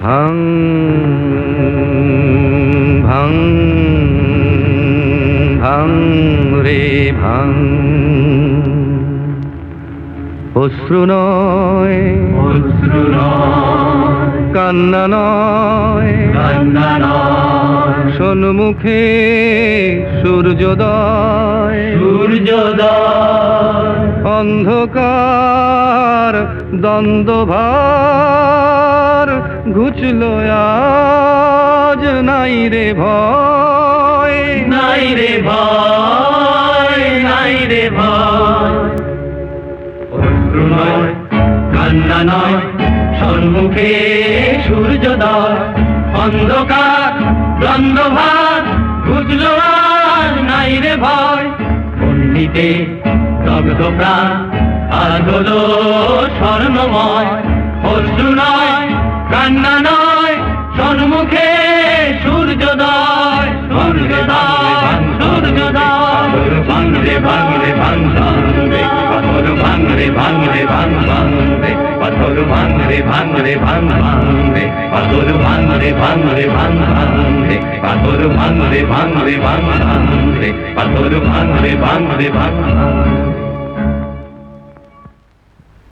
ভাং ভাং ভাং রে ভাং। অশ্রু নয় অশ্রু কান্না নয়। কান্না নয়, সন্মুখে সূর্যোদয়। সূর্যোদয়। অন্ধকার দ্বন্দ্ব দ্বন্দ্বভার ঘুচল আজ নাই রে ভয়। নাই রে ভয়, নাই রে ভয়। অশ্রু নয় কান্না নয় সম্মুখে সূর্যোদয়। অন্ধকার দ্বন্দ্বভার বুঝলো আর নাই রে ভয়। পণ্ডিতে দগ্ধ প্রাণ, আজ হলো স্বর্ণময়। সূর্যোদয় ভাঙরে ভাঙরে ভাঙ ভাঙরে পাথর ভাঙরে ভাঙরে ভাঙ ভাঙরে পাথর ভাঙরে ভাঙরে ভাঙ ভাঙরে পাথর ভাঙরে ভাঙরে ভাঙ ভাঙরে পাথর ভাঙরে ভাঙরে ভাঙ ভাঙরে পাথর ভাঙরে ভাঙরে ভাঙ